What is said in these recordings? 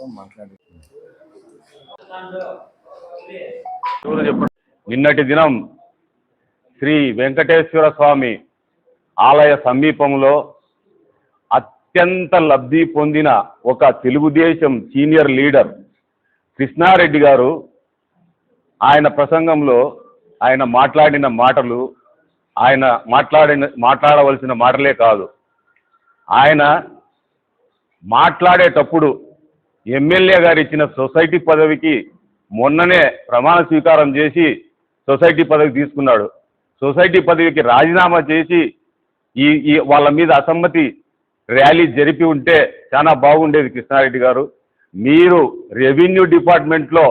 ఏం మాట్లాడి. నిన్నటి దినం శ్రీ వెంకటేశ్వర స్వామి ఆలయ సమీపంలో అత్యంత లబ్ధి పొందిన ఒక తెలుగుదేశం సీనియర్ లీడర్ కృష్ణారెడ్డి గారు ఆయన ప్రసంగంలో ఆయన మాట్లాడిన మాటలు ఆయన మాట్లాడిన మాట్లాడవలసిన మాటలే కాదు. ఆయన మాట్లాడేటప్పుడు ఎమ్మెల్యే గారు ఇచ్చిన సొసైటీ పదవికి మొన్ననే ప్రమాణ స్వీకారం చేసి సొసైటీ పదవి తీసుకున్నాడు. సొసైటీ పదవికి రాజీనామా చేసి ఈ ఈ వాళ్ళ మీద అసమ్మతి ర్యాలీ జరిపి ఉంటే చాలా బాగుండేది కృష్ణారెడ్డి గారు. మీరు రెవెన్యూ డిపార్ట్మెంట్లో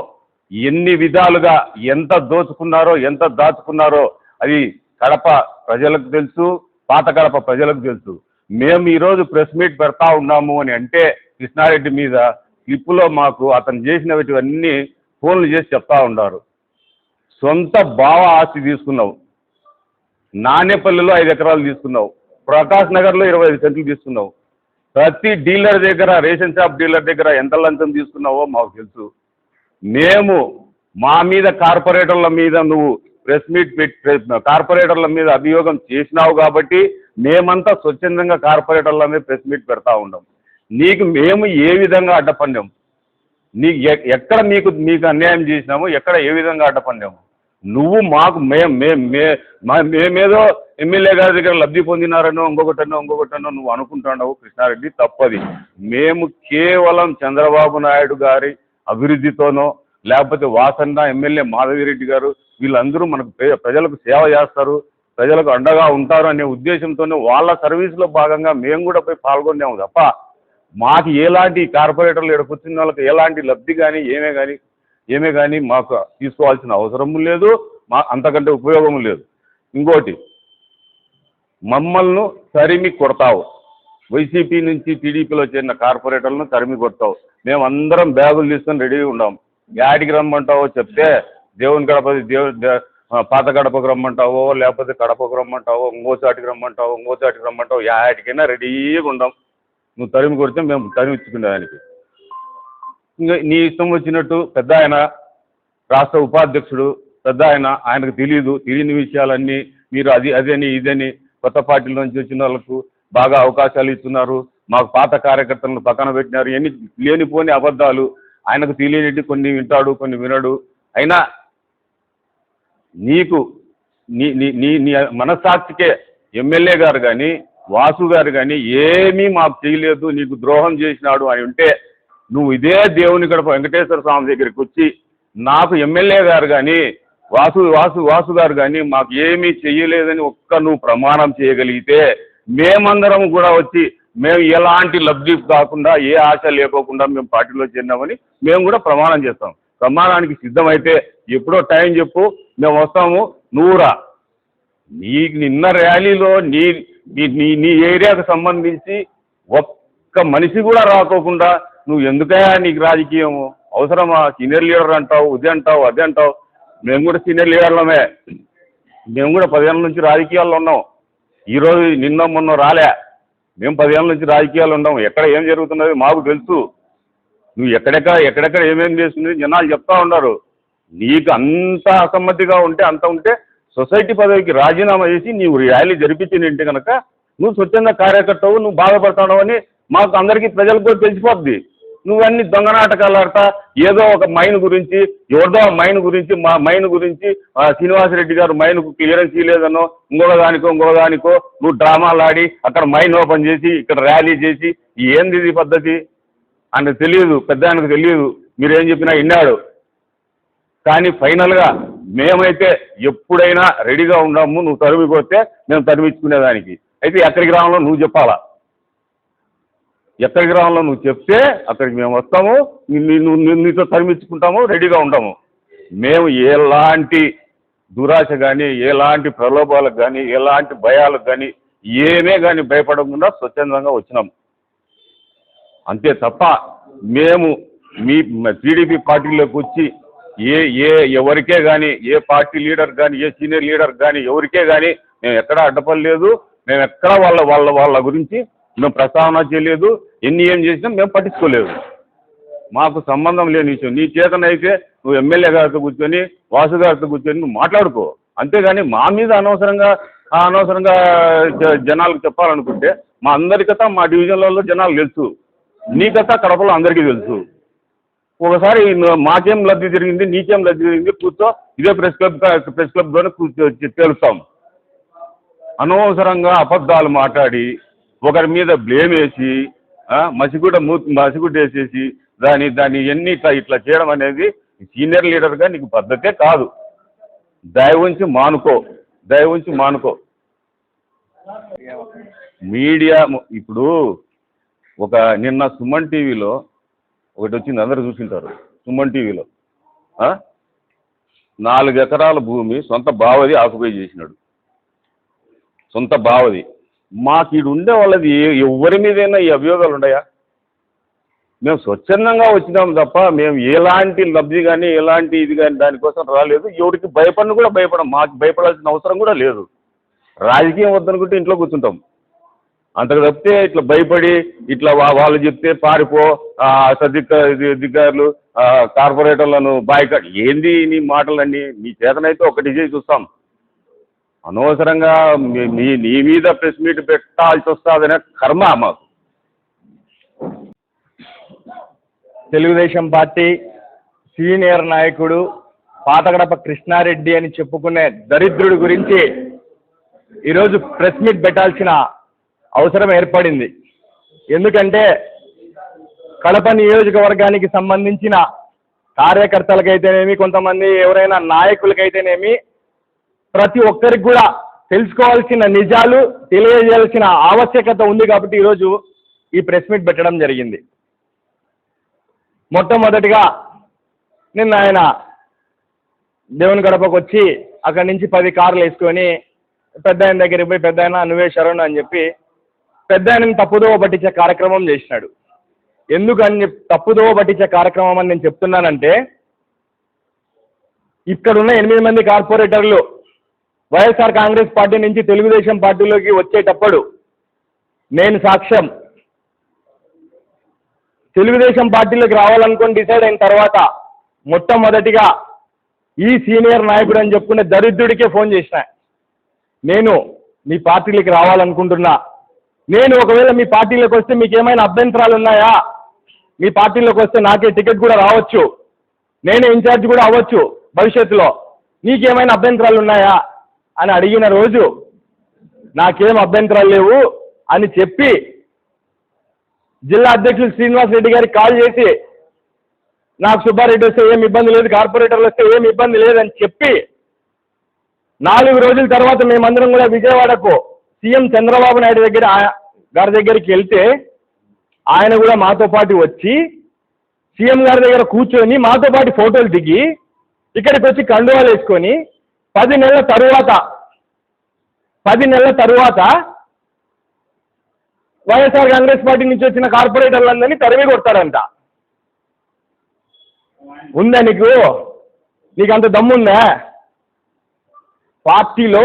ఎన్ని విధాలుగా ఎంత దోచుకున్నారో ఎంత దాచుకున్నారో అది కడప ప్రజలకు తెలుసు పాత కడప ప్రజలకు తెలుసు. మేము ఈరోజు ప్రెస్ మీట్ పెడతా ఉన్నాము అని అంటే కృష్ణారెడ్డి మీద స్లిప్పులో మాకు అతను చేసినవన్నీ ఫోన్లు చేసి చెప్తా ఉన్నారు. సొంత బావ ఆస్తి తీసుకున్నావు. నాణ్యపల్లిలో ఐదు ఎకరాలు తీసుకున్నావు. ప్రకాష్ నగర్లో ఇరవై ఐదు సెంట్లు తీసుకున్నావు. ప్రతి డీలర్ దగ్గర రేషన్ షాప్ డీలర్ దగ్గర ఎంత లంచం తీసుకున్నావో మాకు తెలుసు. మేము మా మీద కార్పొరేటర్ల మీద నువ్వు ప్రెస్ మీట్ పెట్టి కార్పొరేటర్ల మీద అభియోగం చేసినావు కాబట్టి మేమంతా స్వచ్ఛందంగా కార్పొరేటర్ల మీద ప్రెస్ మీట్ పెడతా ఉన్నాం. నీకు మేము ఏ విధంగా అడ్డపండాం నీ ఎక్కడ మీకు మీకు అన్యాయం చేసినాము ఎక్కడ ఏ విధంగా అడ్డపండాము నువ్వు మాకు మేము మే మా- మేమేదో ఎమ్మెల్యే గారి దగ్గర లబ్ధి పొందినారనో ఇంకొకటనో ఇంకొకటనో నువ్వు అనుకుంటున్నావు కృష్ణారెడ్డి తప్పది. మేము కేవలం చంద్రబాబు నాయుడు గారి అభివృద్ధితోనో లేకపోతే వాసన్న ఎమ్మెల్యే మాధవిరెడ్డి గారు వీళ్ళందరూ మనకు ప్రజలకు సేవ చేస్తారు ప్రజలకు అండగా ఉంటారు అనే ఉద్దేశంతోనే వాళ్ళ సర్వీస్లో భాగంగా మేము కూడా పోయి పాల్గొన్నాము తప్ప మాకు ఎలాంటి కార్పొరేటర్లు ఇక్కడ కూర్చున్న వాళ్ళకి ఎలాంటి లబ్ధి కానీ ఏమే కానీ ఏమే కానీ మాకు తీసుకోవాల్సిన అవసరం లేదు మా అంతకంటే ఉపయోగం లేదు. ఇంకోటి మమ్మల్ని తరిమి కొడతావు. వైసీపీ నుంచి టీడీపీలో చేరిన కార్పొరేటర్లను తరిమి కొడతావు. మేము అందరం బ్యాగులు తీసుకొని రెడీగా ఉన్నాం యాడికి రమ్మంటావో చెప్తే దేవుని గడప దేవు పాత గడపకు రమ్మంటావో లేకపోతే కడపకు రమ్మంటావో ఇంకో చాటికి రమ్మంటావో ఇంకో చాటికి రమ్మంటావో యాడికైనా రెడీగా ఉండాం. నువ్వు తరిమి కొడితే మేము తరిమి ఇచ్చుకునేదానికి ఇంకా నీ ఇష్టం వచ్చినట్టు పెద్ద ఆయన రాష్ట్ర ఉపాధ్యక్షుడు పెద్ద ఆయన ఆయనకు తెలియదు తెలియని విషయాలన్నీ మీరు అది అదని ఇదని కొత్త పార్టీల నుంచి వచ్చిన వాళ్ళకు బాగా అవకాశాలు ఇస్తున్నారు. మాకు పాత కార్యకర్తలను పక్కన పెట్టినారు. ఎన్ని లేనిపోని అబద్ధాలు. ఆయనకు తెలియనిటి కొన్ని వింటాడు కొన్ని వినడు. అయినా నీకు నీ నీ నీ నీ మనస్సాక్షికే ఎమ్మెల్యే గారు కానీ వాసు గారు కానీ ఏమీ మాకు చేయలేదు నీకు ద్రోహం చేసినాడు అని ఉంటే నువ్వు ఇదే దేవుని గడప వెంకటేశ్వర స్వామి దగ్గరికి వచ్చి నాకు ఎమ్మెల్యే గారు కానీ వాసు వాసు వాసు గారు కానీ మాకు ఏమీ చెయ్యలేదని ఒక్క నువ్వు ప్రమాణం చేయగలిగితే మేమందరం కూడా వచ్చి మేము ఎలాంటి లబ్ధి కాకుండా ఏ ఆశ లేకోకుండా మేము పార్టీలో చేరినామని మేము కూడా ప్రమాణం చేస్తాం. ప్రమాణానికి సిద్ధమైతే ఎప్పుడో టైం చెప్పు మేము వస్తాము. నువ్వురా నీ నీకు నిన్న ర్యాలీలో నీ నీ నీ నీ ఏరియాకు సంబంధించి ఒక్క మనిషి కూడా రాకోకుండా నువ్వు ఎందుకయ్యా నీకు రాజకీయము అవసరమా? సీనియర్ లీడర్ అంటావు ఇది అంటావు అది అంటావు. మేము కూడా సీనియర్ లీడర్లమే. మేము కూడా పదేళ్ళ నుంచి రాజకీయాల్లో ఉన్నాం. ఈరోజు నిన్న మొన్న రాలే. మేము పదేళ్ళ నుంచి రాజకీయాలు ఉన్నాం. ఎక్కడ ఏం జరుగుతున్నది మాకు తెలుసు. నువ్వు ఎక్కడెక్కడ ఎక్కడెక్కడ ఏమేమి చేస్తుంది జనాలు చెప్తా ఉన్నారు. నీకు అంత అసమ్మతిగా ఉంటే అంత ఉంటే సొసైటీ పదవికి రాజీనామా చేసి నీవు ర్యాలీ జరిపించినంటే కనుక నువ్వు స్వచ్ఛంద కార్యకర్తవు నువ్వు బాధపడతావు అని మాకు అందరికీ ప్రజలకు కూడా తెలిసిపోద్ది. నువ్వన్నీ దొంగ నాటకాలు ఆడతా ఏదో ఒక మైన్ గురించి ఎవరిదో మైన్ గురించి మా మైన్ గురించి శ్రీనివాసరెడ్డి గారు మైన్కు క్లియరెన్స్ ఇవ్వలేదనో ఇంకొక దానికో ఇంకొక దానికో నువ్వు డ్రామాలు ఆడి అక్కడ మైన్ ఓపెన్ చేసి ఇక్కడ ర్యాలీ చేసి ఏంది ఇది పద్ధతి? అని తెలియదు పెద్ద ఆయనకు తెలియదు. మీరేం చెప్పినా విన్నాడు. కానీ ఫైనల్గా మేమైతే ఎప్పుడైనా రెడీగా ఉన్నాము నువ్వు తరిమికొస్తే మేము తరిమించుకునేదానికి. అయితే ఎక్కడికి రావాలో నువ్వు చెప్పాలా? ఎక్కడికి రావాలో నువ్వు చెప్తే అక్కడికి మేము వస్తాము నీతో తరిమించుకుంటాము రెడీగా ఉంటాము. మేము ఎలాంటి దురాశ కానీ ఎలాంటి ప్రలోభాలకు కానీ ఎలాంటి భయాలకు కానీ ఏమే కానీ భయపడకుండా స్వచ్ఛందంగా వచ్చినాం. అంతే తప్ప మేము మీ టీడీపీ పార్టీలోకి వచ్చి ఏ ఏ ఎవరికే కానీ ఏ పార్టీ లీడర్ కానీ ఏ సీనియర్ లీడర్ కానీ ఎవరికే కానీ మేము ఎక్కడా అడ్డపడలేదు. మేము ఎక్కడా వాళ్ళ వాళ్ళ వాళ్ళ గురించి మేము ప్రస్తావన చేయలేదు. ఎన్ని ఏం చేసినా మేము పట్టించుకోలేదు. మాకు సంబంధం లేని విషయం. నీ చేతనైతే నువ్వు ఎమ్మెల్యే గారితో కూర్చొని వాసు గారితో కూర్చొని నువ్వు మాట్లాడుకో. అంతేగాని మా మీద అనవసరంగా అనవసరంగా జ- జనాలకు చెప్పాలనుకుంటే మా అందరికత మా డివిజన్లలో జనాలు తెలుసు. నీకత కడపలో అందరికీ తెలుసు. ఒకసారి మాకేం లబ్ధి జరిగింది నీకేం లబ్ధి జరిగింది కూర్చో ఇదే ప్రెస్ క్లబ్ ప్రెస్ క్లబ్లోనే కూర్చో తెలుస్తాం. అనవసరంగా అబద్ధాలు మాట్లాడి ఒకరి మీద బ్లేమ్ వేసి ఆ, మసిగుడ్డ మూ మసిగుడ్డ వేసేసి దాని దాన్ని ఎన్ని ఇట్లా ఇట్లా చేయడం అనేది సీనియర్ లీడర్గా నీకు పద్ధతే కాదు. దయ ఉంచి మానుకో దయ ఉంచి మానుకో. మీడియా ఇప్పుడు ఒక నిన్న సుమన్ టీవీలో ఒకటి వచ్చింది అందరూ చూసింటారు. సుమన్ టీవీలో. నాలుగు ఎకరాల భూమి సొంత బావది ఆకుపై చేసినాడు. సొంత బావది. మాకు ఈడు ఉండే వాళ్ళది ఎవరి మీదైనా ఈ అభియోగాలు ఉన్నాయా? మేము స్వచ్ఛందంగా వచ్చినాం తప్ప మేము ఎలాంటి లబ్ధి కానీ ఎలాంటి ఇది కానీ దానికోసం రాలేదు. ఎవరికి భయపడిన కూడా భయపడం మాకు భయపడాల్సిన అవసరం కూడా లేదు. రాజకీయం వద్దనుకుంటే ఇంట్లో కూర్చుంటాం. అంతకు తప్పితే ఇట్లా భయపడి ఇట్లా వా- వాళ్ళు చెప్తే పారిపో ఆ, అధికారులు కార్పొరేటర్లను బాయ్కాట్ ఏంది నీ మాటలన్నీ? నీ చేతనైతే ఒకటి చేసి చూస్తాం. అనవసరంగా మీ- మీ నీ మీద ప్రెస్ మీట్ పెట్టాల్సి వస్తుందనే కర్మ మాకు. తెలుగుదేశం పార్టీ సీనియర్ నాయకుడు పాతగడప కృష్ణారెడ్డి అని చెప్పుకునే దరిద్రుడి గురించి ఈరోజు ప్రెస్ మీట్ పెట్టాల్సిన అవసరం ఏర్పడింది. ఎందుకంటే కడప నియోజకవర్గానికి సంబంధించిన కార్యకర్తలకైతేనేమి కొంతమంది ఎవరైనా నాయకులకైతేనేమి ప్రతి ఒక్కరికి కూడా తెలుసుకోవాల్సిన నిజాలు తెలియజేయాల్సిన ఆవశ్యకత ఉంది కాబట్టి ఈరోజు ఈ ప్రెస్ మీట్ పెట్టడం జరిగింది. మొట్టమొదటిగా నిన్న ఆయన దేవుని గడపకు వచ్చి అక్కడి నుంచి పది కార్లు వేసుకొని పెద్ద ఆయన దగ్గరికి పోయి పెద్ద ఆయన నువ్వే శరణు అని చెప్పి పెద్ద ఆయనని తప్పుదోవ పట్టించే కార్యక్రమం చేసినాడు. ఎందుకని తప్పుదోవ పట్టించే కార్యక్రమం అని నేను చెప్తున్నానంటే ఇక్కడున్న ఎనిమిది మంది కార్పొరేటర్లు వైఎస్ఆర్ కాంగ్రెస్ పార్టీ నుంచి తెలుగుదేశం పార్టీలోకి వచ్చేటప్పుడు నేను సాక్ష్యం. తెలుగుదేశం పార్టీలోకి రావాలనుకుని డిసైడ్ అయిన తర్వాత మొట్టమొదటిగా ఈ సీనియర్ నాయకుడు అని చెప్పుకునే దరిద్రుడికే ఫోన్ చేసిన. నేను మీ పార్టీలోకి రావాలనుకుంటున్నా. నేను ఒకవేళ మీ పార్టీలోకి వస్తే మీకు ఏమైనా అభ్యంతరాలు ఉన్నాయా? మీ పార్టీలోకి వస్తే నాకే టికెట్ కూడా రావచ్చు. నేనే ఇన్ఛార్జ్ కూడా అవ్వచ్చు భవిష్యత్తులో. నీకేమైనా అభ్యంతరాలు ఉన్నాయా? అని అడిగిన రోజు నాకేం అభ్యంతరాలు లేవు అని చెప్పి జిల్లా అధ్యక్షులు శ్రీనివాస్ రెడ్డి గారికి కాల్ చేసి నాకు సుబ్బారెడ్డి వస్తే ఏం ఇబ్బంది లేదు కార్పొరేటర్లు వస్తే ఏం ఇబ్బంది లేదని చెప్పి నాలుగు రోజుల తర్వాత మేమందరం కూడా విజయవాడకు సీఎం చంద్రబాబు నాయుడు దగ్గర గారి దగ్గరికి వెళ్తే ఆయన కూడా మాతో పాటు వచ్చి సీఎం గారి దగ్గర కూర్చొని మాతో పాటు ఫోటోలు దిగి ఇక్కడికి వచ్చి కండువాలు వేసుకొని పది నెలల తరువాత పది నెలల తరువాత వైఎస్ఆర్ కాంగ్రెస్ పార్టీ నుంచి వచ్చిన కార్పొరేటర్లందరినీ తరిమి కొడతారంట ఉందా నీకు? నీకు అంత దమ్ముందా? పార్టీలో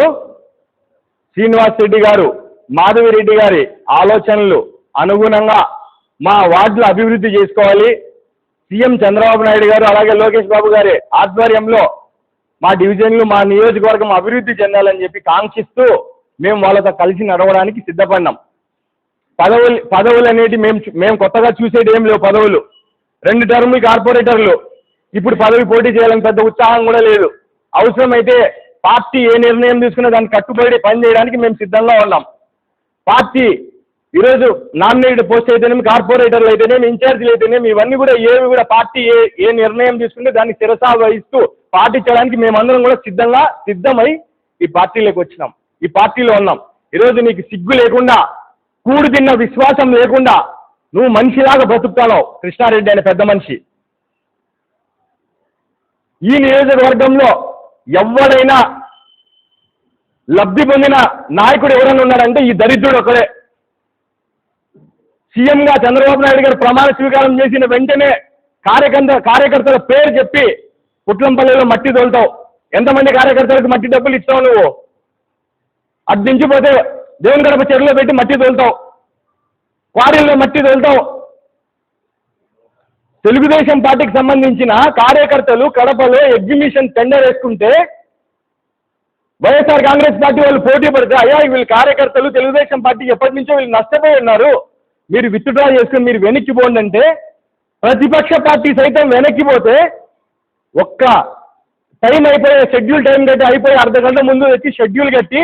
శ్రీనివాస్ రెడ్డి గారు మాధవి రెడ్డి గారి ఆలోచనలు అనుగుణంగా మా వార్డులు అభివృద్ధి చేసుకోవాలి. సీఎం చంద్రబాబు నాయుడు గారు అలాగే లోకేష్ బాబు గారి ఆధ్వర్యంలో మా డివిజన్లు మా నియోజకవర్గం అభివృద్ధి చెందాలని చెప్పి కాంక్షిస్తూ మేము వాళ్ళతో కలిసి నడవడానికి సిద్ధపడినాం. పదవులు పదవులు అనేటి మేము చూ- మేము కొత్తగా చూసేది ఏం లేవు పదవులు. రెండు టర్ములు కార్పొరేటర్లు. ఇప్పుడు పదవి పోటీ చేయాలని పెద్ద ఉత్సాహం కూడా లేదు. అవసరమైతే పార్టీ ఏ నిర్ణయం తీసుకున్నా దాన్ని కట్టుబడి పని చేయడానికి మేము సిద్ధంగా ఉన్నాం. పార్టీ ఈరోజు నామినేటెడ్ పోస్ట్ అయితేనేమి కార్పొరేటర్లు అయితేనేమి ఇన్ఛార్జీలు అయితేనేమి ఇవన్నీ కూడా ఏవి కూడా పార్టీ ఏ ఏ నిర్ణయం తీసుకుంటే దాన్ని శిరసా వహిస్తూ పాటించడానికి మేమందరం కూడా సిద్ధంగా సిద్ధమై ఈ పార్టీలోకి వచ్చినాం. ఈ పార్టీలో ఉన్నాం. ఈరోజు నీకు సిగ్గు లేకుండా కూడు తిన్న విశ్వాసం లేకుండా నువ్వు మనిషిలాగా బ్రతుకుతావు కృష్ణారెడ్డి అనే పెద్ద మనిషి. ఈ నియోజకవర్గంలో ఎవడైనా లబ్ధి పొందిన నాయకుడు ఎవరైనా ఉన్నాడంటే ఈ దరిద్రుడు ఒకడే. సీఎంగా చంద్రబాబు నాయుడు గారు ప్రమాణ స్వీకారం చేసిన వెంటనే కార్యకర్త కార్యకర్తల పేరు చెప్పి పుట్లంపల్లిలో మట్టి తోలుతావు. ఎంతమంది కార్యకర్తలకు మట్టి డబ్బులు ఇస్తావు నువ్వు? అది దించిపోతే దేవుని గడప చెరువులో పెట్టి మట్టి తోలుతావు. క్వారీల్లో మట్టి తోలుతావు. తెలుగుదేశం పార్టీకి సంబంధించిన కార్యకర్తలు కడపలో ఎగ్జిబిషన్ టెండర్ వేసుకుంటే వైఎస్ఆర్ కాంగ్రెస్ పార్టీ వాళ్ళు పోటీ పడితే అయ్యా వీళ్ళు కార్యకర్తలు తెలుగుదేశం పార్టీ ఎప్పటి నుంచో వీళ్ళు నష్టపోయి ఉన్నారు. మీరు విత్డ్రా చేసుకుని మీరు వెనక్కి పోండి అంటే ప్రతిపక్ష పార్టీ సైతం వెనక్కి పోతే ఒక్క టైం అయిపోయే షెడ్యూల్ టైం కట్టి అయిపోయి అర్ధ గంట ముందు వచ్చి షెడ్యూల్ కట్టి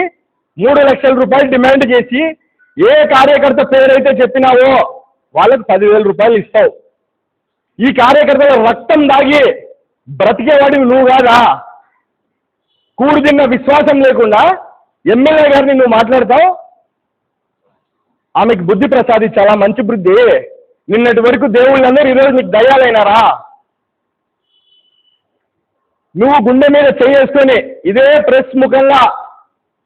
మూడు లక్షల రూపాయలు డిమాండ్ చేసి ఏ కార్యకర్త పేరైతే చెప్పినావో వాళ్ళకి పదివేల రూపాయలు ఇస్తావు. ఈ కార్యకర్తల రక్తం దాగి బ్రతికేవాడివి నువ్వు కాదా? కూడు తిన్న విశ్వాసం లేకుండా ఎమ్మెల్యే గారిని నువ్వు మాట్లాడతావు? ఆమెకు బుద్ధి ప్రసాదించాలా మంచి బుద్ధి. నిన్నటి వరకు దేవుళ్ళందరూ ఈరోజు నీకు దయాలైనారా? నువ్వు గుండె మీద చేసుకొని ఇదే ప్రెస్ ముఖంగా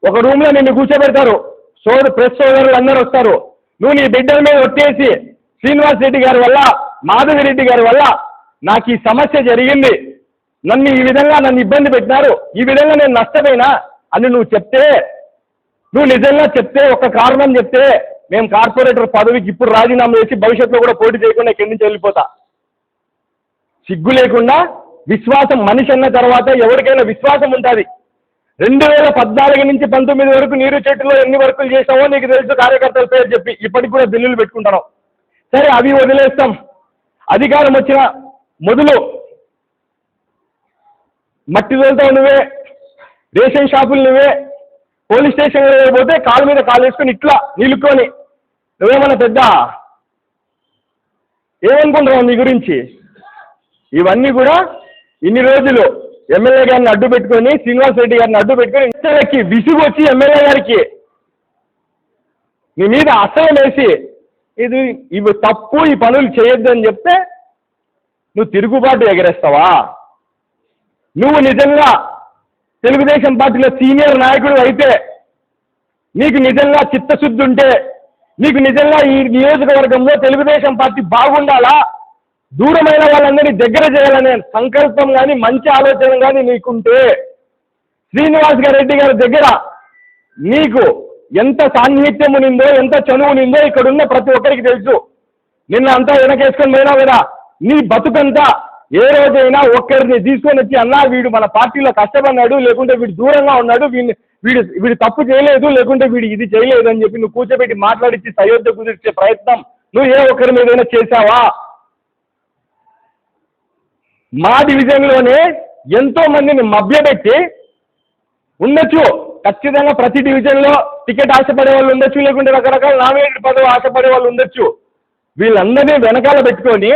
ఒక రూమ్లో నిన్ను కూర్చోబెడతారు. సోదరు ప్రెస్ సోదరులు అందరూ వస్తారు. నువ్వు నీ బిడ్డల మీద ఒట్టేసి శ్రీనివాస్ రెడ్డి గారి వల్ల మాధవి రెడ్డి గారి వల్ల నాకు ఈ సమస్య జరిగింది. నన్ను ఈ విధంగా నన్ను ఇబ్బంది పెట్టినారు. ఈ విధంగా నేను నష్టపోయినా అని నువ్వు చెప్తే నువ్వు నిజంగా చెప్తే ఒక కారణం చెప్తే మేము కార్పొరేటర్ పదవికి ఇప్పుడు రాజీనామా చేసి భవిష్యత్తులో కూడా పోటీ చేయకుండా ఇక్కడి నుంచి వెళ్ళిపోతా. సిగ్గు లేకుండా విశ్వాసం మనిషి అన్న తర్వాత ఎవరికైనా విశ్వాసం ఉంటుంది. రెండు వేల పద్నాలుగు నుంచి పంతొమ్మిది వరకు నీరు చెట్టులో ఎన్ని వర్కులు చేసావో నీకు తెలుసు కార్యకర్తల పేరు చెప్పి ఇప్పటికి కూడా బిల్లులు పెట్టుకుంటాను సరే అవి వదిలేస్తాం. అధికారం వచ్చిన మొదలు మట్టి తోలుతావు నువ్వే రేషన్ షాపులు నువ్వే పోలీస్ స్టేషన్ పోతే కాలు మీద కాలు వేసుకొని ఇట్లా నిలుక్కొని. నువ్వేమన్నా పెద్ద ఏమనుకుంటున్నావు నీ గురించి? ఇవన్నీ కూడా ఇన్ని రోజులు ఎమ్మెల్యే గారిని అడ్డు పెట్టుకొని శ్రీనివాస్ రెడ్డి గారిని అడ్డు పెట్టుకొని ఇంతలకి విసుగు వచ్చి ఎమ్మెల్యే గారికి నీ మీద అసహ్యం వేసి ఇది ఇవి తప్పు ఈ పనులు చేయొద్దు అని చెప్తే నువ్వు తిరుగుబాటు ఎగరేస్తావా? నువ్వు నిజంగా తెలుగుదేశం పార్టీలో సీనియర్ నాయకుడు అయితే నీకు నిజంగా చిత్తశుద్ధి ఉంటే నీకు నిజంగా ఈ నియోజకవర్గంలో తెలుగుదేశం పార్టీ బాగుండాలా? దూరమైన వాళ్ళందరినీ దగ్గర చేయాలనే సంకల్పం కానీ మంచి ఆలోచన కానీ నీకుంటే శ్రీనివాస్ రెడ్డి గారి దగ్గర నీకు ఎంత సాన్నిహిత్యం ఉనిందో ఎంత చనువు ఉనిందో ఇక్కడున్న ప్రతి ఒక్కరికి తెలుసు. నిన్న అంతా వెనకేసుకొని పోయినా కదా నీ బతుకంతా ఏ రోజైనా ఒక్కరిని తీసుకొని వచ్చి అన్నా వీడు మన పార్టీలో కష్టపడినాడు లేకుంటే వీడు దూరంగా ఉన్నాడు వీడిని వీడు వీడు తప్పు చేయలేదు లేకుంటే వీడు ఇది చేయలేదు అని చెప్పి నువ్వు కూర్చోబెట్టి మాట్లాడించి సయోధ్య కుదిర్చే ప్రయత్నం నువ్వు ఏ ఒక్కరి మీదైనా చేశావా? మా డివిజన్లోనే ఎంతో మందిని మభ్యపెట్టి ఉండొచ్చు. ఖచ్చితంగా ప్రతి డివిజన్లో టికెట్ ఆశపడే వాళ్ళు ఉండొచ్చు లేకుంటే రకరకాల నామినేటెడ్ పదవి ఆశపడే వాళ్ళు ఉండొచ్చు. వీళ్ళందరినీ వెనకాల పెట్టుకొని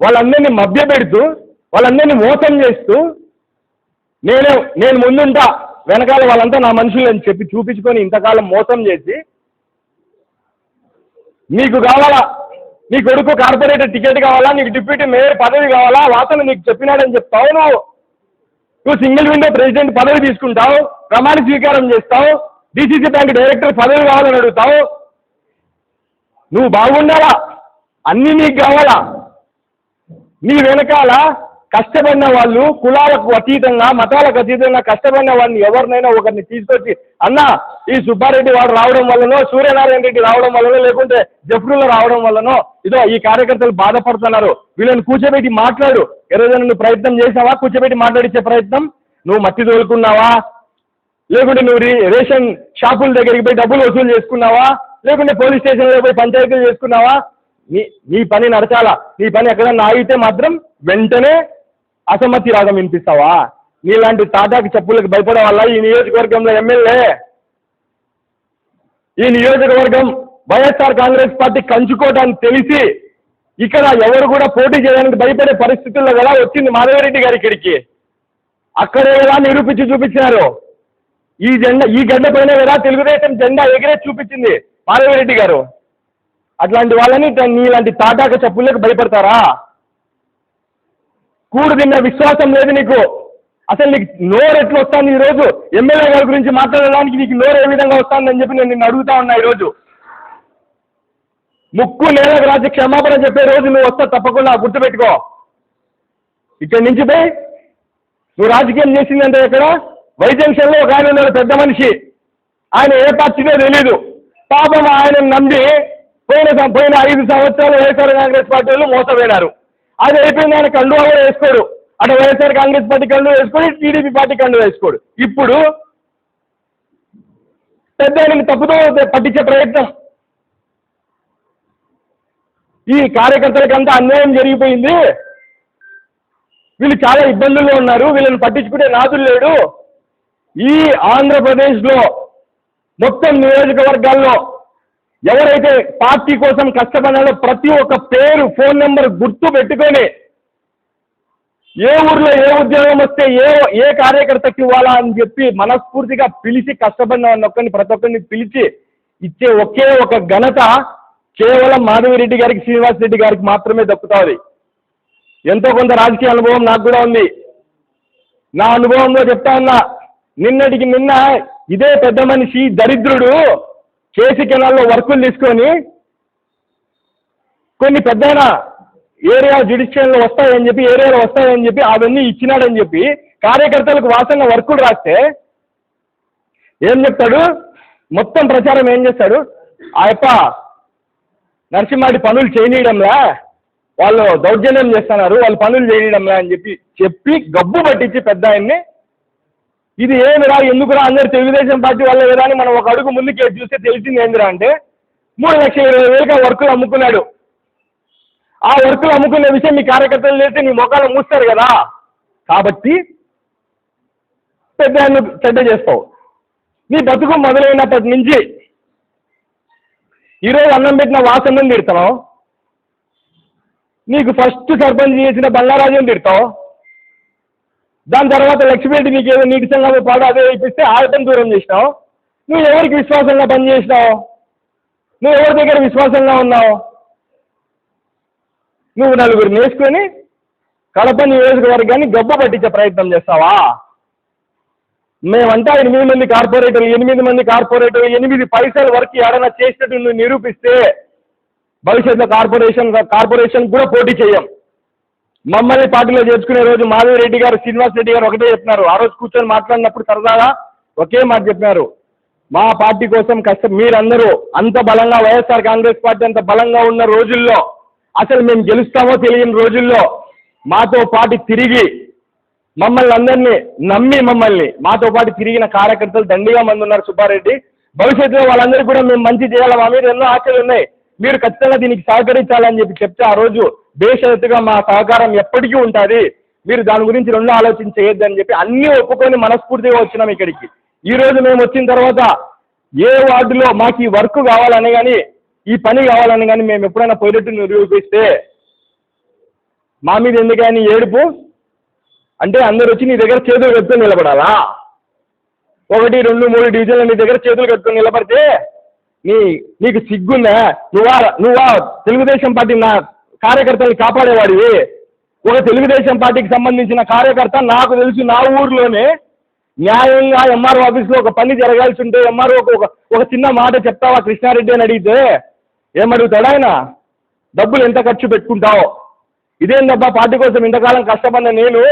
వాళ్ళందరినీ మభ్యపెడుతూ వాళ్ళందరినీ మోసం చేస్తూ నేను నేను ముందుంటా వెనకాల వాళ్ళంతా నా మనుషులు అని చెప్పి చూపించుకొని ఇంతకాలం మోసం చేసి నీకు కావాలా? నీ కొడుకు కార్పొరేటర్ టికెట్ కావాలా? నీకు డిప్యూటీ మేయర్ పదవి కావాలా? వాతను నీకు చెప్పినాడని చెప్తావు నువ్వు? నువ్వు సింగిల్ విండో ప్రెసిడెంట్ పదవి తీసుకుంటావు ప్రమాణ స్వీకారం చేస్తావు డిసిసి బ్యాంక్ డైరెక్టర్ పదవి కావాలని అడుగుతావు. నువ్వు బాగుండాలా? అన్నీ నీకు కావాలా? నీ వెనకాల కష్టపడిన వాళ్ళు కులాలకు అతీతంగా మతాలకు అతీతంగా కష్టపడిన వాళ్ళని ఎవరినైనా ఒకరిని తీసుకొచ్చి అన్న ఈ సుబ్బారెడ్డి వాడు రావడం వల్లనో సూర్యనారాయణ రెడ్డి రావడం వల్లనో లేకుంటే జఫ్రుల రావడం వల్లనో ఇదో ఈ కార్యకర్తలు బాధపడుతున్నారు. వీళ్ళని కూర్చోబెట్టి మాట్లాడు. ఏదైనా నువ్వు ప్రయత్నం చేసావా కూర్చోబెట్టి మాట్లాడించే ప్రయత్నం? నువ్వు మట్టి తోలుకున్నావా? లేకుంటే నువ్వు రేషన్ షాపుల దగ్గరికి పోయి డబ్బులు వసూలు చేసుకున్నావా? లేకుంటే పోలీస్ స్టేషన్లో పోయి పంచాయతీలు చేసుకున్నావా? నీ నీ పని నడచాలా? నీ పని ఎక్కడన్నా ఆగితే మాత్రం వెంటనే అసమ్మతి రాగం వినిపిస్తావా? నీలాంటి తాటాకి చెప్పులకు భయపడే వల్ల ఈ నియోజకవర్గంలో ఎమ్మెల్యే? ఈ నియోజకవర్గం వైఎస్ఆర్ కాంగ్రెస్ పార్టీ కంచుకోవటాన్ని తెలిసి ఇక్కడ ఎవరు కూడా పోటీ చేయడానికి భయపడే పరిస్థితుల్లో కదా వచ్చింది మాధవరెడ్డి గారి ఇక్కడికి? అక్కడే కదా నిరూపించి చూపించినారు? ఈ జెండా ఈ గడ్డ పైన కదా తెలుగుదేశం జెండా ఎగిరే చూపించింది మాధవరెడ్డి గారు? అట్లాంటి వాళ్ళని నీలాంటి తాటాక చెప్పులకు భయపడతారా? కూడు తిన్న విశ్వాసం లేదు నీకు. అసలు నీకు నోరు ఎట్లా వస్తుంది ఈరోజు? ఎమ్మెల్యే గారి గురించి మాట్లాడడానికి నీకు నోరు ఏ విధంగా వస్తుందని చెప్పి నేను నిన్ను అడుగుతా ఉన్నా ఈరోజు. ముక్కు నేలకు రాసి క్షమాపణ చెప్పే రోజు నువ్వు వస్తా తప్పకుండా గుర్తుపెట్టుకో. ఇక్కడి నుంచి పోయి నువ్వు రాజకీయం చేసిందంటే ఇక్కడ వైజంక్షన్లో ఒక ఆయన ఉన్నాడు పెద్ద మనిషి. ఆయన ఏ పార్టీనో తెలీదు. పాపం ఆయన నమ్మి పోయిన పోయిన ఐదు సంవత్సరాలు వైఎస్ఆర్ కాంగ్రెస్ పార్టీ వాళ్ళు మోసపోయినారు. అది అయిపోయింది ఆయన కండువా కూడా వేసుకోడు. అటు వైఎస్ఆర్ కాంగ్రెస్ పార్టీ కండు వేసుకోడు టీడీపీ పార్టీ కండు వేసుకోడు. ఇప్పుడు పెద్ద ఆయనకి తప్పుతో పట్టించే ప్రయత్నం. ఈ కార్యకర్తలకంతా అన్యాయం జరిగిపోయింది. వీళ్ళు చాలా ఇబ్బందుల్లో ఉన్నారు. వీళ్ళని పట్టించుకునే నాదులు లేడు. ఈ ఆంధ్రప్రదేశ్లో మొత్తం నియోజకవర్గాల్లో ఎవరైతే పార్టీ కోసం కష్టపడినారో ప్రతి ఒక్క పేరు ఫోన్ నెంబర్ గుర్తు పెట్టుకొని ఏ ఊర్లో ఏ ఉద్యోగం వస్తే ఏ ఏ కార్యకర్తకి ఇవ్వాలా అని చెప్పి మనస్ఫూర్తిగా పిలిచి కష్టపడిన ఒక్కరిని ప్రతి ఒక్కరిని పిలిచి ఇచ్చే ఒకే ఒక ఘనత కేవలం మాధవిరెడ్డి గారికి శ్రీనివాస్ రెడ్డి గారికి మాత్రమే దక్కుతుంది. ఎంతో కొంత రాజకీయ అనుభవం నాకు కూడా ఉంది. నా అనుభవంలో చెప్తా ఉన్నా నిన్నటికి నిన్న ఇదే పెద్ద మనిషి దరిద్రుడు కేసీ కెనాల్లో వర్కులు తీసుకొని కొన్ని పెద్ద ఏరియా జ్యుడిషియల్లో వస్తాయని చెప్పి ఏరియాలో వస్తాయని చెప్పి అవన్నీ ఇచ్చినాడని చెప్పి కార్యకర్తలకు వాసంగా వర్కులు రాస్తే ఏం చెప్తాడు? మొత్తం ప్రచారం ఏం చేస్తాడు? ఆ యొక్క నరసింహాడి పనులు చేయనీయడంలా వాళ్ళు దౌర్జన్యం చేస్తున్నారు వాళ్ళు పనులు చేయడంలా అని చెప్పి చెప్పి గబ్బు పట్టించి పెద్ద ఆయన్ని ఇది ఏమిరా ఎందుకురా? అందరు తెలుగుదేశం పార్టీ వాళ్ళే కదా అని మనం ఒక అడుగు ముందుకే చూస్తే తెలిసింది ఏందిరా అంటే మూడు లక్షల ఇరవై వేలుగా వర్కులు అమ్ముకున్నాడు. ఆ వర్కులు అమ్ముకునే విషయం మీ కార్యకర్తలు చేస్తే మీ మొక్కలు మూస్తారు కదా. కాబట్టి పెద్ద చెడ్డ చేస్తావు. నీ బతుకు మొదలైనప్పటి నుంచి ఈరోజు అన్నం పెట్టిన వాసనను తిడతావు? నీకు ఫస్ట్ సర్పంచ్ చేసిన బంగారాజును తిడతావు? దాని తర్వాత లక్ష్మీరెడ్డి నీకు ఏదో నీటి సంఘం పాడు అదే ఇప్పిస్తే ఆడటం దూరం చేసినావు. నువ్వు ఎవరికి విశ్వాసంగా పనిచేసినావు నువ్వు ఎవరి దగ్గర విశ్వాసంగా ఉన్నావు? నువ్వు నలుగురు నేర్చుకొని కడప నియోజకవర్గాన్ని గబ్బ పట్టించే ప్రయత్నం చేస్తావా? మేమంటే ఎనిమిది మంది కార్పొరేటర్లు ఎనిమిది మంది కార్పొరేటర్లు ఎనిమిది పైసల వరకు ఏడైనా చేసినట్టు నువ్వు నిరూపిస్తే భవిష్యత్తులో కార్పొరేషన్ కార్పొరేషన్ కూడా పోటీ చేయం. మమ్మల్ని పార్టీలో చేర్చుకునే రోజు మాధవ్ రెడ్డి గారు శ్రీనివాస్ రెడ్డి గారు ఒకటే చెప్పినారు. ఆ రోజు కూర్చొని మాట్లాడినప్పుడు సరదాగా ఒకే మాట చెప్పినారు. మా పార్టీ కోసం కష్టం మీరందరూ అంత బలంగా వైఎస్ఆర్ కాంగ్రెస్ పార్టీ అంత బలంగా ఉన్న రోజుల్లో అసలు మేము గెలుస్తామో తెలియని రోజుల్లో మాతో పాటు తిరిగి మమ్మల్ని అందరినీ నమ్మి మమ్మల్ని మాతో పాటు తిరిగిన కార్యకర్తలు దండిగా మంది ఉన్నారు సుబ్బారెడ్డి. భవిష్యత్తులో వాళ్ళందరూ కూడా మేము మంచి చేయాలి? మా మీద ఎన్నో ఆశలు ఉన్నాయి. మీరు ఖచ్చితంగా దీనికి సహకరించాలని చెప్పి చెప్తే ఆ రోజు బేషరతుగా మా సహకారం ఎప్పటికీ ఉంటుంది. మీరు దాని గురించి రెండు ఆలోచన చేయొద్దని చెప్పి అన్నీ ఒప్పుకొని మనస్ఫూర్తిగా వచ్చినాం ఇక్కడికి. ఈ రోజు మేము వచ్చిన తర్వాత ఏ వార్డులో మాకు ఈ వర్క్ కావాలని కానీ ఈ పని కావాలని కానీ మేము ఎప్పుడైనా పోయినట్టు నిరూపిస్తే మా మీద ఎందుకని ఏడుపు? అంటే అందరు వచ్చి నీ దగ్గర చేతులు కట్టుకొని నిలబడాలా? ఒకటి రెండు మూడు డివిజన్లు నీ దగ్గర చేతులు కట్టుకొని నిలబడితే నీ నీకు సిగ్గుందా? నువ్వా నువ్వా తెలుగుదేశం పార్టీ నా కార్యకర్తల్ని కాపాడేవాడివి ఒక తెలుగుదేశం పార్టీకి సంబంధించిన కార్యకర్త నాకు తెలిసి నా ఊర్లోనే న్యాయంగా ఎంఆర్ఓ ఆఫీస్లో ఒక పని జరగాల్సి ఉంటే ఎంఆర్ఓ ఒక ఒక చిన్న మాట చెప్తావా కృష్ణారెడ్డి అని అడిగితే ఏమడుగుతాడు ఆయన? డబ్బులు ఎంత ఖర్చు పెట్టుకుంటావు? ఇదేందబ్బా పార్టీ కోసం ఇంతకాలం కష్టపడిన నేను?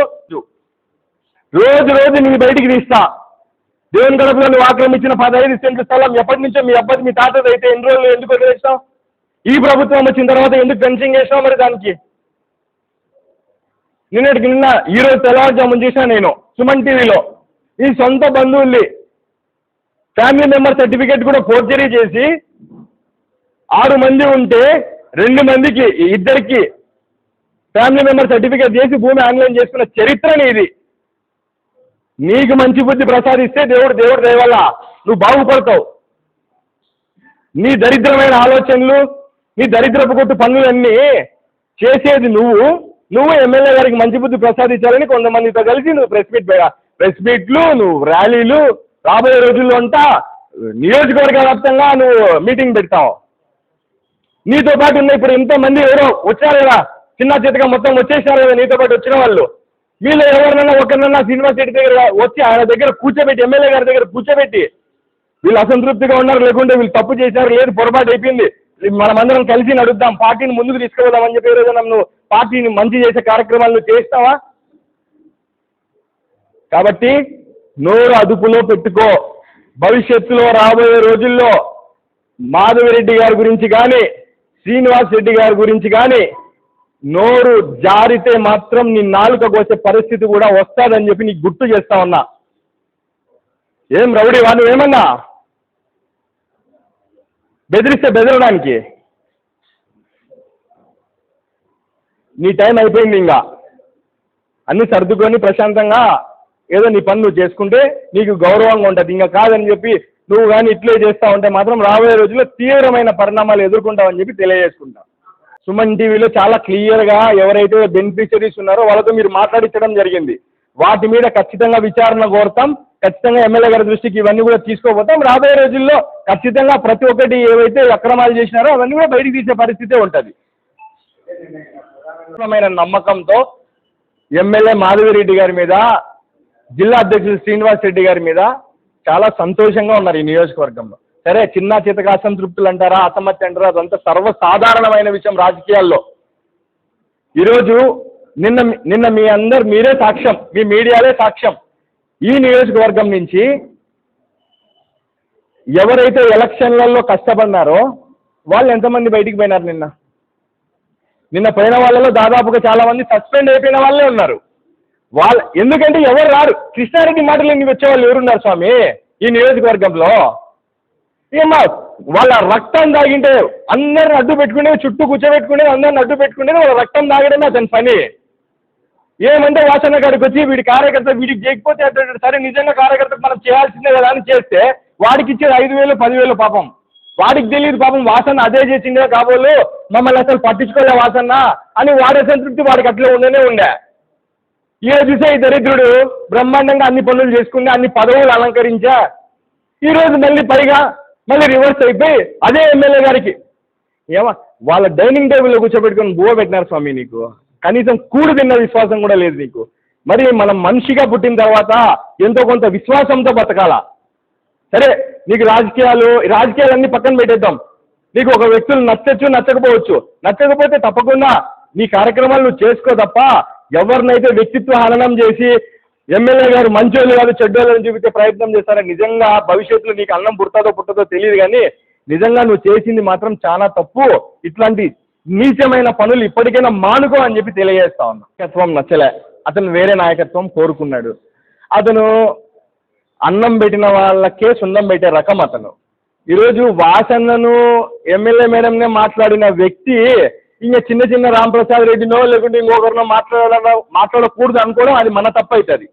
రోజు రోజు నీ బయటికి తీస్తా. దేవుని గడపలో నువ్వు ఆక్రమించిన పదహైదు సెంట్ల స్థలం ఎప్పటి నుంచో మీ అబ్బాయి మీ తాతది అయితే ఎన్ని రోజులు ఎందుకు వదిలేస్తావు ఈ ప్రభుత్వం వచ్చిన తర్వాత ఎందుకు ఫెన్సింగ్ వేసినా మరి దానికి? నిన్నటికి నిన్న ఈరోజు తెల్లవారుజామున చూసా నేను సుమన్ టీవీలో. ఈ సొంత బంధువుల్ని ఫ్యామిలీ మెంబర్ సర్టిఫికేట్ కూడా ఫోర్జరీ చేసి ఆరు మంది ఉంటే రెండు మందికి ఇద్దరికి ఫ్యామిలీ మెంబర్ సర్టిఫికేట్ చేసి భూమి ఆన్లైన్ చేసుకున్న చరిత్రని ఇది నీకు మంచి బుద్ధి ప్రసాదిస్తే దేవుడు దేవుడు దయవల్ల నువ్వు బాగుపడతావు. నీ దరిద్రమైన ఆలోచనలు నీ దరిద్రపు కొట్టు పనులన్నీ చేసేది నువ్వు. నువ్వు ఎమ్మెల్యే గారికి మంచి బుద్ధి ప్రసాదించాలని కొంతమందితో కలిసి నువ్వు ప్రెస్ మీట్ ప్రెస్ మీట్లు నువ్వు ర్యాలీలు రాబోయే రోజుల్లో అంతా నియోజకవర్గ వ్యాప్తంగా నువ్వు మీటింగ్ పెడతావు. నీతో పాటు ఉన్న ఇప్పుడు ఎంతోమంది ఎవరో వచ్చారు కదా చిన్న చితగా మొత్తం వచ్చేసారు కదా నీతో పాటు వచ్చిన వాళ్ళు. వీళ్ళు ఎవరినైనా ఒకరినన్నా శ్రీనివాస్ రెడ్డి దగ్గర వచ్చి ఆయన దగ్గర కూర్చోబెట్టి ఎమ్మెల్యే గారి దగ్గర కూర్చోబెట్టి వీళ్ళు అసంతృప్తిగా ఉన్నారు లేకుంటే వీళ్ళు తప్పు చేశారు లేదు పొరపాటు అయిపోయింది. మనమందరం కలిసి నడుద్దాం. పార్టీని ముందుకు తీసుకుపోదామని చెప్పి ఈరోజు నన్ను పార్టీని మంచి చేసే కార్యక్రమాలు చేస్తావా? కాబట్టి నోరు అదుపులో పెట్టుకో. భవిష్యత్తులో రాబోయే రోజుల్లో మాధవిరెడ్డి గారి గురించి కానీ శ్రీనివాస్ రెడ్డి గారి గురించి కానీ నోరు జారితే మాత్రం నీ నాలుక కోసే పరిస్థితి కూడా వస్తాదని చెప్పి నీకు గుర్తు చేస్తా ఉన్నా. ఏం రౌడీ వాళ్ళు ఏమన్నా? బెదిరిస్తే బెదరడానికి. నీ టైం అయిపోయింది ఇంకా. అన్ని సర్దుకొని ప్రశాంతంగా ఏదో నీ పని నువ్వు చేసుకుంటే నీకు గౌరవంగా ఉంటుంది. ఇంకా కాదని చెప్పి నువ్వు కానీ ఇట్లే చేస్తా ఉంటే మాత్రం రాబోయే రోజుల్లో తీవ్రమైన పరిణామాలు ఎదుర్కొంటావని చెప్పి తెలియజేసుకుంటా. సుమన్ టీవీలో చాలా క్లియర్గా ఎవరైతే బెనిఫిషరీస్ ఉన్నారో వాళ్ళతో మీరు మాట్లాడించడం జరిగింది. వాటి మీద ఖచ్చితంగా విచారణ కోరుతాం. ఖచ్చితంగా ఎమ్మెల్యే గారి దృష్టికి ఇవన్నీ కూడా తీసుకోపోతాం రాబోయే రోజుల్లో ఖచ్చితంగా ప్రతి ఒక్కటి ఏవైతే అక్రమాలు చేసినారో అవన్నీ కూడా బయటికి తీసే పరిస్థితే ఉంటుంది. నమ్మకంతో ఎమ్మెల్యే మాధవిరెడ్డి గారి మీద జిల్లా అధ్యక్షులు శ్రీనివాస్ రెడ్డి గారి మీద చాలా సంతోషంగా ఉన్నారు ఈ నియోజకవర్గంలో. సరే చిన్న చితక అసంతృప్తులు అంటారా అసమ్మతి అంటారా అదంతా సర్వసాధారణమైన విషయం రాజకీయాల్లో. ఈరోజు నిన్న నిన్న మీ అందరు మీరే సాక్ష్యం మీ మీడియాలే సాక్ష్యం. ఈ నియోజకవర్గం నుంచి ఎవరైతే ఎలక్షన్లలో కష్టపడినారో వాళ్ళు ఎంతమంది బయటికి పోయినారు నిన్న? నిన్న పోయిన వాళ్ళలో దాదాపుగా చాలా మంది సస్పెండ్ అయిపోయిన వాళ్ళే ఉన్నారు. వాళ్ళ ఎందుకంటే ఎవరు రారు? కృష్ణారెడ్డి మాటలు ఎందుకు వచ్చేవాళ్ళు ఎవరున్నారు స్వామి ఈ నియోజకవర్గంలో? ఏమా వాళ్ళ రక్తం తాగింటే అందరిని అడ్డు పెట్టుకునే చుట్టూ కూర్చోబెట్టుకునేది అందరిని అడ్డు పెట్టుకునేది వాళ్ళ రక్తం తాగడమే అతని పని. ఏమంటే వాసన గారికి వచ్చి వీడి కార్యకర్త వీడికి చేయకపోతే అతడు సరే నిజంగా కార్యకర్తకు మనం చేయాల్సిందే కదా అని చేస్తే వాడికి ఇచ్చేది ఐదు వేలు పదివేలు పాపం. వాడికి తెలియదు పాపం వాసన అదే చేసిందే కాబోలు మమ్మల్ని అసలు పట్టించుకోలే వాసన్న అని వాడే సంతృప్తి వాడికి అట్లే ఉండనే ఉండే. ఏ చూసే ఈ దరిద్రుడు? బ్రహ్మాండంగా అన్ని పనులు చేసుకుని అన్ని పదవులు అలంకరించా. ఈరోజు మళ్ళీ పైగా మళ్ళీ రివర్స్ అయిపోయి అదే ఎమ్మెల్యే గారికి. ఏమా వాళ్ళ డైనింగ్ టేబుల్లో కూర్చోబెట్టుకొని బువ పెట్టినారు స్వామి నీకు? కనీసం కూడు తిన్న విశ్వాసం కూడా లేదు నీకు. మరి మనం మనిషిగా పుట్టిన తర్వాత ఎంతో కొంత విశ్వాసంతో బతకాల. సరే నీకు రాజకీయాలు రాజకీయాలన్నీ పక్కన పెట్టేద్దాం. నీకు ఒక వ్యక్తులు నచ్చచ్చు నచ్చకపోవచ్చు. నచ్చకపోతే తప్పకుండా నీ కార్యక్రమాలు నువ్వు చేసుకో తప్ప ఎవరినైతే వ్యక్తిత్వ హననం చేసి ఎమ్మెల్యే గారు మంచోళ్ళు కాదు చెడ్డోళ్ళు అని చూపించే ప్రయత్నం చేస్తారని నిజంగా భవిష్యత్తులో నీకు అన్నం పుట్టదో పుట్టదో తెలియదు కానీ నిజంగా నువ్వు చేసింది మాత్రం చాలా తప్పు. ఇట్లాంటి నీచమైన పనులు ఇప్పటికైనా మానుకో అని చెప్పి తెలియజేస్తా ఉన్నా. నాయకత్వం నచ్చలే. అతను వేరే నాయకత్వం కోరుకున్నాడు. అతను అన్నం పెట్టిన వాళ్ళకే సున్నం పెట్టే రకం అతను. ఈరోజు వాసన్నను ఎమ్మెల్యే మేడంనే మాట్లాడిన వ్యక్తి ఇంకా చిన్న చిన్న రాంప్రసాద్ రెడ్డినో లేకుంటే ఇంకొకరినో మాట్లాడ మాట్లాడకూడదు అనుకోవడం అది మన తప్పు అవుతుంది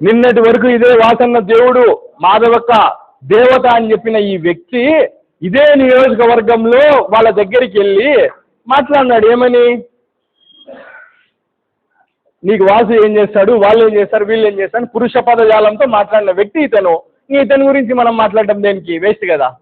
నిన్నటి వరకు ఇదే వాసన్న దేవుడు మాధవక్క దేవత అని చెప్పిన ఈ వ్యక్తి ఇదే నియోజకవర్గంలో వాళ్ళ దగ్గరికి వెళ్ళి మాట్లాడినాడు. ఏమని? నీకు వాసు ఏం చేస్తాడు? వాళ్ళు ఏం చేస్తారు? వీళ్ళు ఏం చేస్తారు? పురుష పదజాలంతో మాట్లాడిన వ్యక్తి ఇతను. ఇతని గురించి మనం మాట్లాడడం దేనికి? వేస్ట్ కదా.